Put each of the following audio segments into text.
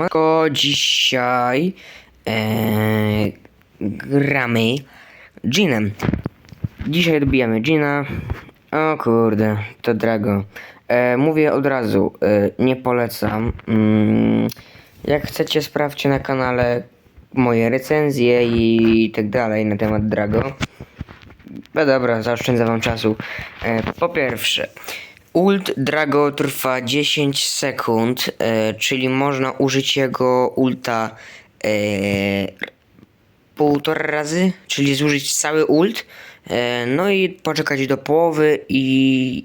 Tylko dzisiaj e, gramy Ginem. Dzisiaj dobijamy Gina. O kurde, to Drago. E, mówię od razu, e, nie polecam. Mm, jak chcecie, sprawdźcie na kanale moje recenzje i tak dalej na temat Drago. No dobra, zaoszczędzę wam czasu. E, po pierwsze, ult Drago trwa 10 sekund, e, czyli można użyć jego ulta e, półtora razy, czyli zużyć cały ult, e, no i poczekać do połowy i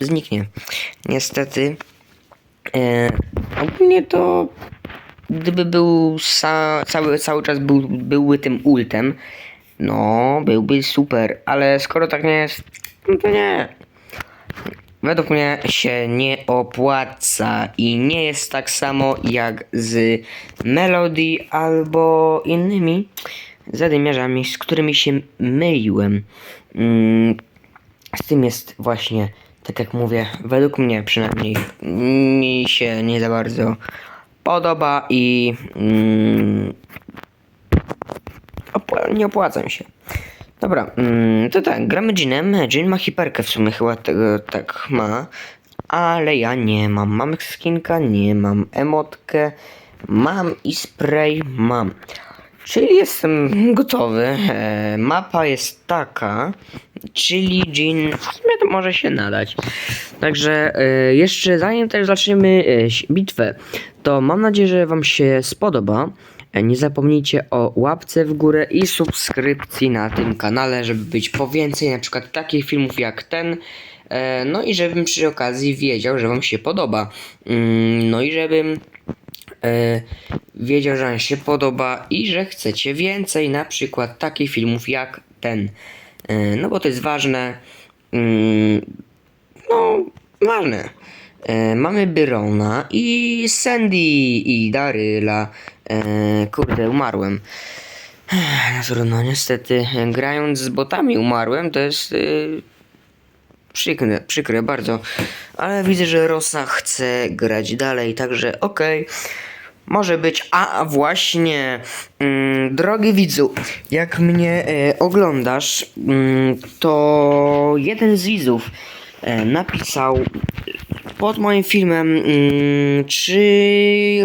zniknie. Niestety, e, ogólnie to gdyby był sa, cały, cały czas był, byłby tym ultem, no byłby super, ale skoro tak nie jest, no to nie. Według mnie się nie opłaca i nie jest tak samo jak z Melody albo innymi zadymiarzami, z którymi się myliłem. Mm, z tym jest właśnie, tak jak mówię, według mnie przynajmniej mi się nie za bardzo podoba i mm, nie opłaca mi się. Dobra, mm, to tak, gramy Jeanem. Jean ma hiperkę w sumie, chyba tego tak ma. Ale ja nie mam. Mam skinka? Nie mam. Emotkę? Mam i spray? Mam. Czyli jestem gotowy. E, mapa jest taka, czyli Jean w sumie to może się nadać. Także e, jeszcze zanim też zaczniemy e, bitwę, to mam nadzieję, że Wam się spodoba. Nie zapomnijcie o łapce w górę i subskrypcji na tym kanale, żeby być po więcej na przykład takich filmów jak ten. E, No i żebym przy okazji wiedział, że Wam się podoba. Mm, No i żebym e, wiedział, że Wam się podoba i że chcecie więcej na przykład takich filmów jak ten. E, No bo to jest ważne. Mm, No, ważne. Mamy Byrona i Sandy i Daryla. E, kurde, umarłem. No trudno, niestety. Grając z botami umarłem, to jest y, przykre, przykre bardzo. Ale widzę, że Rosa chce grać dalej, także okej. Może być, a właśnie, mm, drogi widzu, jak mnie e, oglądasz, mm, to jeden z widzów napisał pod moim filmem, mm, czy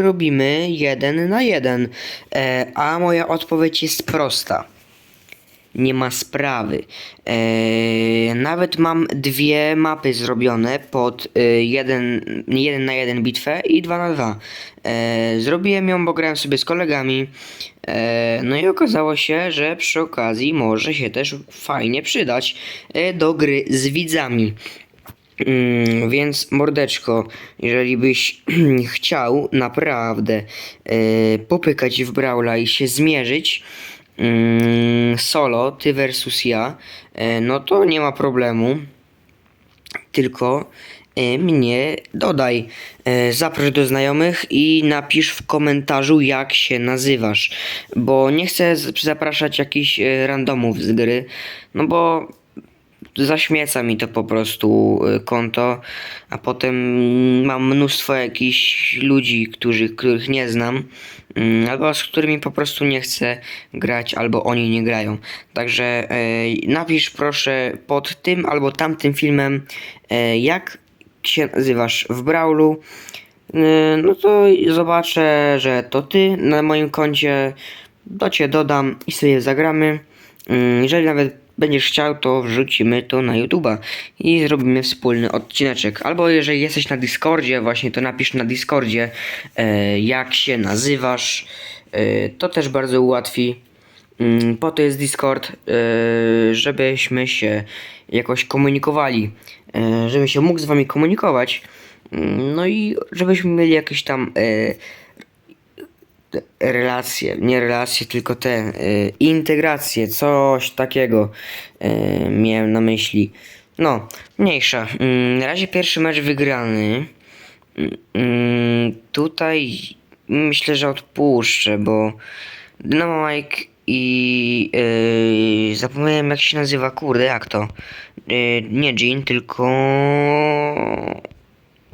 robimy jeden na jeden, e, a moja odpowiedź jest prosta nie ma sprawy. Eee, nawet mam dwie mapy zrobione pod e, jeden, jeden na jeden bitwę i dwa na dwa. Zrobiłem ją, bo grałem sobie z kolegami. No i okazało się, że przy okazji może się też fajnie przydać e, do gry z widzami. Mm, więc mordeczko, jeżeli byś chciał naprawdę e, popykać w Brawla i się zmierzyć mm, solo, ty versus ja, e, no to nie ma problemu. Tylko e, mnie dodaj, e, zaproś do znajomych i napisz w komentarzu jak się nazywasz, bo nie chcę zapraszać jakichś randomów z gry, no bo zaśmieca mi to po prostu y, konto, a potem mam mnóstwo jakichś ludzi, którzy, których nie znam, mm, albo z którymi po prostu nie chcę grać, albo oni nie grają. Także e, napisz proszę pod tym albo tamtym filmem, e, jak się nazywasz w Brawlu. E, No to zobaczę, że to ty na moim koncie, to cię dodam i sobie zagramy. Mm, Jeżeli nawet będziesz chciał, to wrzucimy to na YouTube'a i zrobimy wspólny odcineczek. Albo jeżeli jesteś na Discordzie, właśnie to napisz na Discordzie, e, jak się nazywasz. E, to też bardzo ułatwi. Mm, Po to jest Discord, e, żebyśmy się jakoś komunikowali, żebym się mógł z wami komunikować. Mm, No i żebyśmy mieli jakieś tam relacje, nie relacje, tylko te y, integracje, coś takiego y, miałem na myśli. No, mniejsza. Mm, na razie pierwszy mecz wygrany. Mm, tutaj myślę, że odpuszczę, bo Dynamo Mike i yy, zapomniałem jak się nazywa, kurde, jak to? Yy, nie Jean, tylko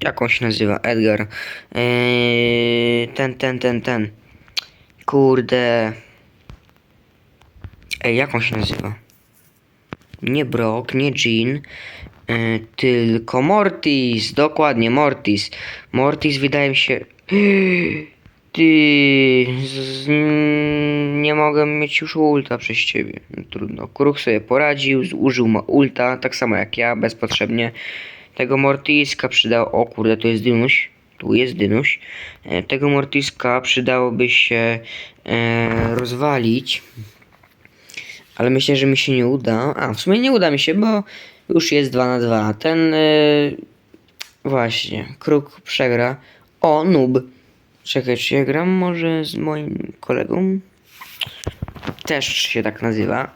Jak on się nazywa? Edgar. Eee, ten, ten, ten, ten. Kurde. Ej, jak on się nazywa? Nie Brock, nie Jean, e, tylko Mortis. Dokładnie, Mortis. Mortis wydaje mi się... Ty... Z, nie mogę mieć już ulta przez ciebie. No, trudno. Kruk sobie poradził, zużył ma ulta, tak samo jak ja, bezpotrzebnie. Tego Mortiska przydał... O kurde, tu jest Dynuś. Tu jest Dynuś. E, Tego Mortiska przydałoby się e, rozwalić. Ale myślę, że mi się nie uda. A, w sumie nie uda mi się, bo już jest 2 na 2. Ten... Yy, właśnie, kruk przegra. O, noob. Czekaj, czy ja gram może z moim kolegą? Też się tak nazywa.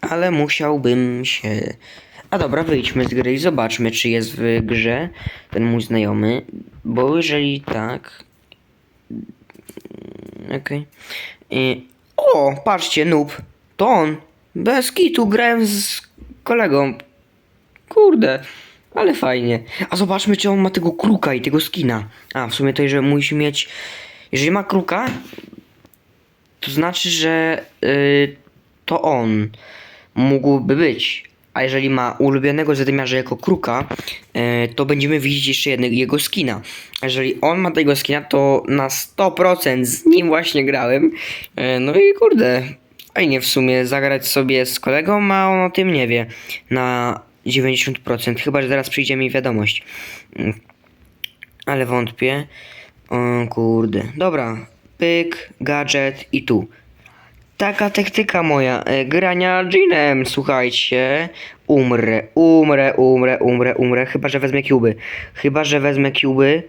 Ale musiałbym się... A dobra, wyjdźmy z gry i zobaczmy, czy jest w grze ten mój znajomy. Bo jeżeli tak... Okej. Y, O, patrzcie, noob. To on. Bez kitu grałem z kolegą. Kurde, ale fajnie. A zobaczmy, czy on ma tego kruka i tego skina. A, w sumie to, że musi mieć... Jeżeli ma kruka, to znaczy, że y, to on mógłby być. A jeżeli ma ulubionego zadymiarza jako kruka, y, to będziemy widzieć jeszcze jednego jego skina. Jeżeli on ma tego skina, to na 100% z nim właśnie grałem. Y, no i kurde, fajnie w sumie zagrać sobie z kolegą, a on o tym nie wie. Na 90%, chyba że zaraz przyjdzie mi wiadomość. Mm, Ale wątpię. O kurde. Dobra. Pyk, gadżet i tu. Taka taktyka moja. E, grania Jeanem, słuchajcie. Umrę, umrę, umrę, umrę, umrę. Chyba, że wezmę kuby. Chyba, że wezmę kuby.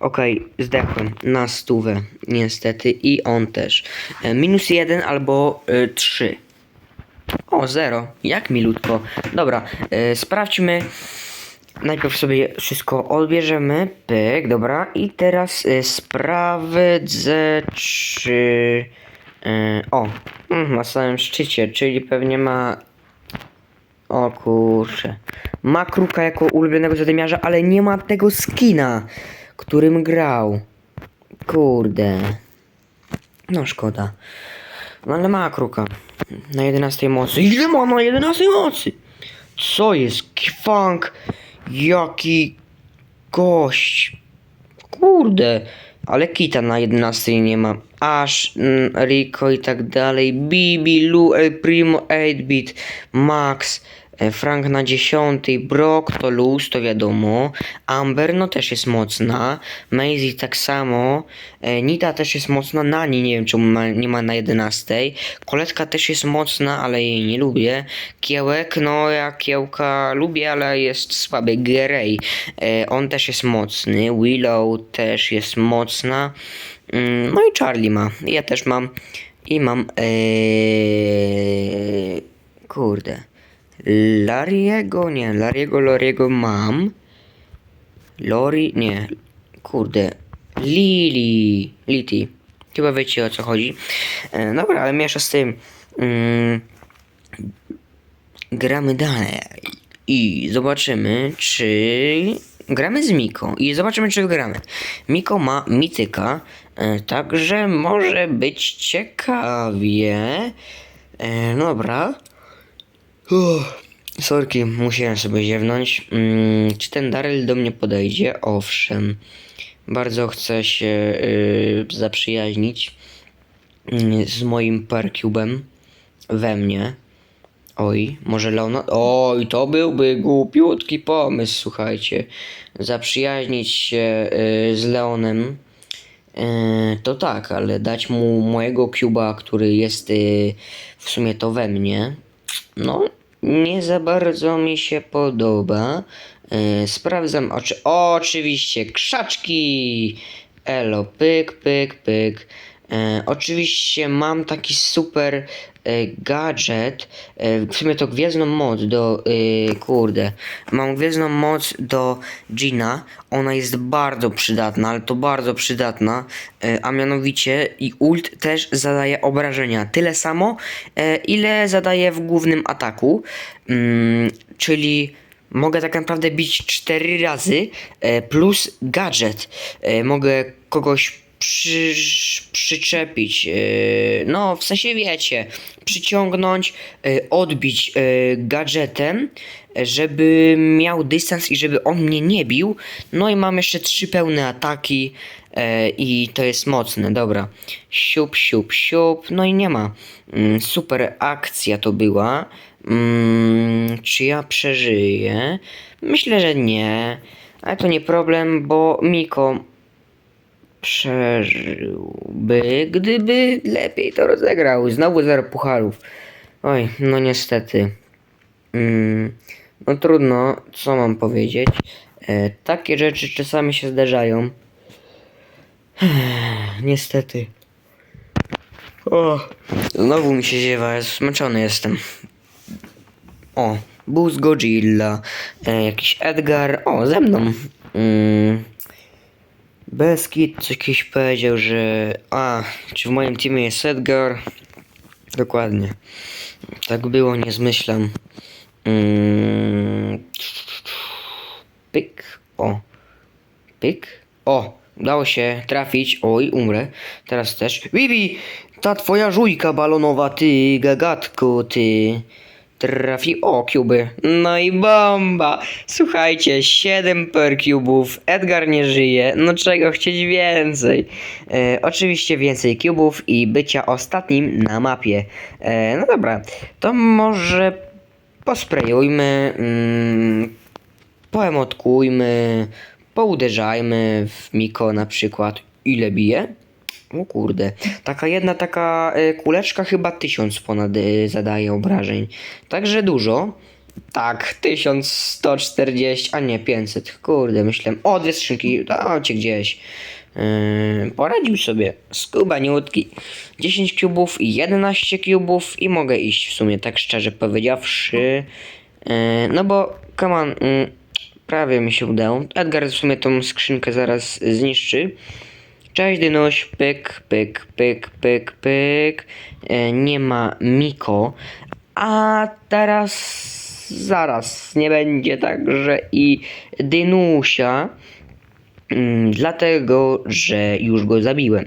Okej, zdechłem na stówę, niestety. I on też. E, minus jeden albo y, trzy. O, zero. Jak milutko. Dobra, e, sprawdźmy. Najpierw sobie wszystko odbierzemy. Pyk, dobra. I teraz e, sprawdzę, czy... E, o, mm, na samym szczycie, czyli pewnie ma... O kurczę. Ma kruka jako ulubionego zadymiarza, ale nie ma tego skina, którym grał. Kurde. No szkoda. No ale ma kruka. Na 11 mocy. Ile ma na 11 mocy? Co jest? Funk. Jaki gość. Kurde. Ale Kita na 11 nie ma. Ash, mm, Rico i tak dalej. Bibi, Lu, El Primo, 8-bit, Max. E, Frank na 10, Brock to luz, to wiadomo. Amber no też jest mocna. Maisie tak samo. E, Nita też jest mocna. Nani nie wiem czemu ma, nie ma na 11. Koletka też jest mocna, ale jej nie lubię. Kiełek, no ja Kiełka lubię, ale jest słaby. Gerej, e, on też jest mocny. Willow też jest mocna. Mm, No i Charlie ma. Ja też mam. I mam. Ee, kurde. Lariego? Nie, Lariego, Loriego mam. Lori? Nie. Kurde. Lili. Liti. Chyba wiecie o co chodzi. E, dobra, ale miesza z tym. Mm, gramy dalej. I zobaczymy, czy gramy z Miko. I zobaczymy, czy wygramy. Miko ma mityka, e, także może być ciekawie. E, dobra. Uff, sorki, musiałem sobie ziewnąć. Mm, czy ten Daryl do mnie podejdzie? Owszem. Bardzo chcę się y, zaprzyjaźnić y, z moim Percubem we mnie. Oj, może Leonard... Oj, to byłby głupiutki pomysł, słuchajcie. Zaprzyjaźnić się y, z Leonem. Y, to tak, ale dać mu mojego Cuba, który jest y, w sumie to we mnie. No, nie za bardzo mi się podoba. E, sprawdzam oczy. O, oczywiście, krzaczki! Elo, pyk, pyk, pyk. E, oczywiście mam taki super e, gadżet. E, w sumie to gwiezdną moc do. E, kurde. Mam gwiezdną moc do Gina. Ona jest bardzo przydatna, ale to bardzo przydatna. E, a mianowicie i ult też zadaje obrażenia. Tyle samo, e, ile zadaje w głównym ataku. Mm, czyli mogę tak naprawdę bić 4 razy e, plus gadżet. E, mogę kogoś przy, przyczepić, e, no w sensie wiecie, przyciągnąć, e, odbić e, gadżetem, żeby miał dystans i żeby on mnie nie bił. No i mam jeszcze trzy pełne ataki i to jest mocne, dobra. Siup, siup, siup, no i nie ma. Mm, super akcja to była. Mm, czy ja przeżyję? Myślę, że nie. Ale to nie problem, bo Miko przeżyłby, gdyby lepiej to rozegrał. Znowu zero pucharów. Oj, no niestety. Mm, no trudno, co mam powiedzieć. E, takie rzeczy czasami się zdarzają. Niestety. O, znowu mi się ziewa, zmęczony jestem. O, Buzz Godzilla, e, jakiś Edgar, o, ze mną. Mm. Beskid coś kiedyś powiedział, że... A, czy w moim teamie jest Edgar? Dokładnie. Tak było, nie zmyślam. Mm. Pyk. O. Pyk. O. Udało się trafić. Oj, umrę. Teraz też. Bibi! Ta twoja żujka balonowa, ty gagatku, ty. Trafi. O, kuby. No i bomba. Słuchajcie, 7 per cubów. Edgar nie żyje. No czego chcieć więcej? E, oczywiście więcej cubów i bycia ostatnim na mapie. E, no dobra, to może posprejujmy. Mm, poemotkujmy, pouderzajmy w Miko na przykład. Ile bije? O kurde, taka jedna taka e, kuleczka chyba tysiąc ponad e, zadaje obrażeń. Także dużo. Tak, 1140, a nie 500. Kurde, myślałem. O, dwie skrzynki, dajcie gdzieś. Yy, poradził sobie. Skubaniutki. 10 kubów i 11 kubów i mogę iść w sumie, tak szczerze powiedziawszy. Yy, no bo, come on, yy, prawie mi się udało. Edgar w sumie tą skrzynkę zaraz zniszczy. Cześć Dynuś, pyk, pyk, pyk, pyk, pyk. E, nie ma Miko. A teraz zaraz nie będzie także i Dynusia. Mm, dlatego, że już go zabiłem.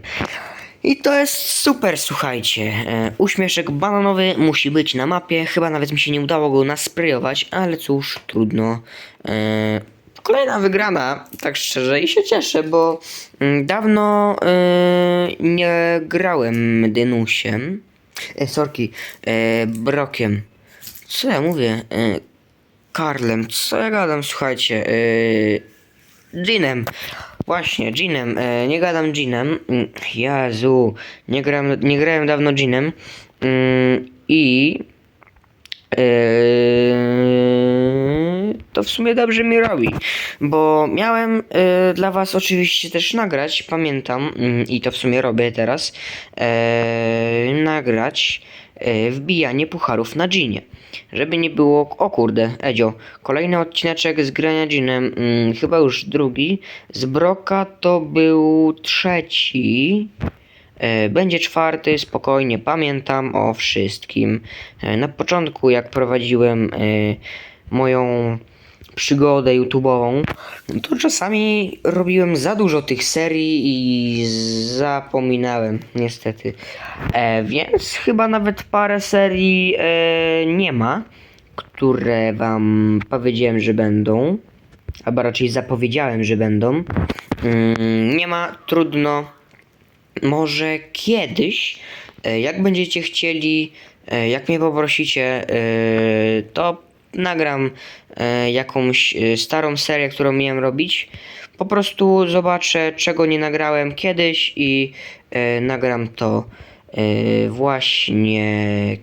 I to jest super, słuchajcie. E, uśmieszek bananowy musi być na mapie. Chyba nawet mi się nie udało go nasprejować, ale cóż, trudno. E, kolejna wygrana, tak szczerze, i się cieszę, bo mm, dawno e, nie grałem Dynusiem. E, sorki, e, Brokiem. Co ja mówię? E, Karlem, co ja gadam, słuchajcie. E. Właśnie, Jeanem. E, nie gadam Jeanem. Mm, Jezu, nie, gram, nie grałem dawno Jeanem. Mm, I... Eee, to w sumie dobrze mi robi, bo miałem e, dla was oczywiście też nagrać, pamiętam mm, i to w sumie robię teraz, e, nagrać e, wbijanie pucharów na ginie. Żeby nie było, o kurde, Edzio, kolejny odcineczek z grania ginem, mm, chyba już drugi, z Broka to był trzeci, E, Będzie czwarty, spokojnie pamiętam o wszystkim. E, Na początku, jak prowadziłem e, moją przygodę YouTube'ową, to czasami robiłem za dużo tych serii i zapominałem, niestety. E, więc chyba nawet parę serii e, nie ma, które wam powiedziałem, że będą. Albo raczej zapowiedziałem, że będą. Mm, nie ma, trudno może kiedyś, e, jak będziecie chcieli, e, jak mnie poprosicie, e, to nagram e, jakąś e, starą serię, którą miałem robić. Po prostu zobaczę, czego nie nagrałem kiedyś i e, nagram to właśnie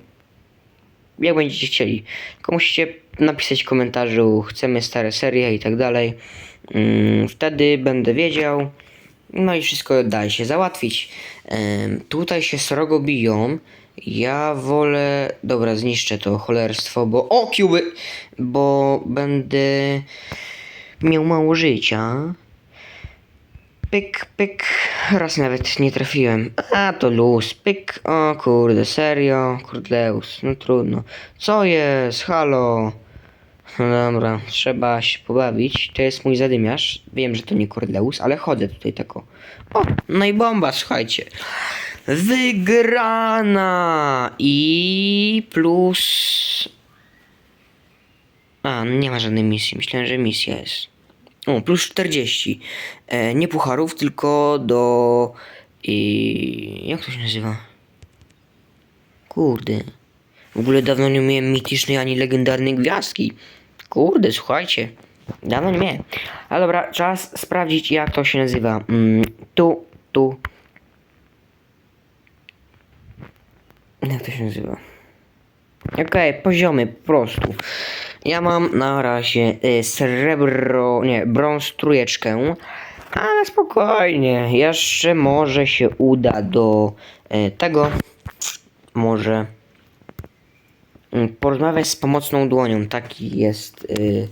jak będziecie chcieli. Tylko musicie napisać w komentarzu, chcemy stare serie i tak dalej. Mm, Wtedy będę wiedział. No i wszystko daje się załatwić. Tutaj się srogo biją. Ja wolę... Dobra, zniszczę to cholerstwo, bo... O, kiuby! Bo będę miał mało życia. Pyk, pyk. Raz nawet nie trafiłem. A, to luz. Pyk. O kurde, serio? Kurdleus. No trudno. Co jest? Halo? No Dobra, trzeba się pobawić. To jest mój zadymiarz. Wiem, że to nie Cordeus, ale chodzę tutaj tako. O, no i bomba, słuchajcie. Wygrana! I plus... A, nie ma żadnej misji. Myślałem, że misja jest. O, plus 40. E, nie pucharów, tylko do... I... Jak to się nazywa? Kurde. W ogóle dawno nie miałem mitycznej ani legendarnej gwiazdki. Kurde, słuchajcie. Dawno nie miałem. Ale dobra, czas sprawdzić jak to się nazywa. Mm, tu, tu. Jak to się nazywa? Okej, poziomy, po prostu. Ja mam na razie y, srebro, nie, brąz trójeczkę. Ale spokojnie, jeszcze może się uda do y, tego. Może mm, porozmawiać z pomocną dłonią. Taki jest y,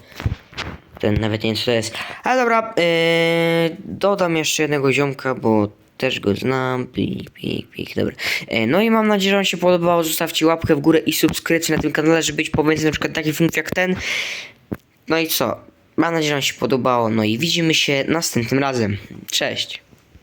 ten, nawet nie wiem co to jest. Ale dobra, y, dodam jeszcze jednego ziomka, bo też go znam. Pik, pik, pik, dobra. Y, no i mam nadzieję, że Wam się podobało. Zostawcie łapkę w górę i subskrypcję na tym kanale, żeby być pomiędzy na przykład takie funkcje jak ten. No i co? Mam nadzieję, że Wam się podobało. No i widzimy się następnym razem. Cześć.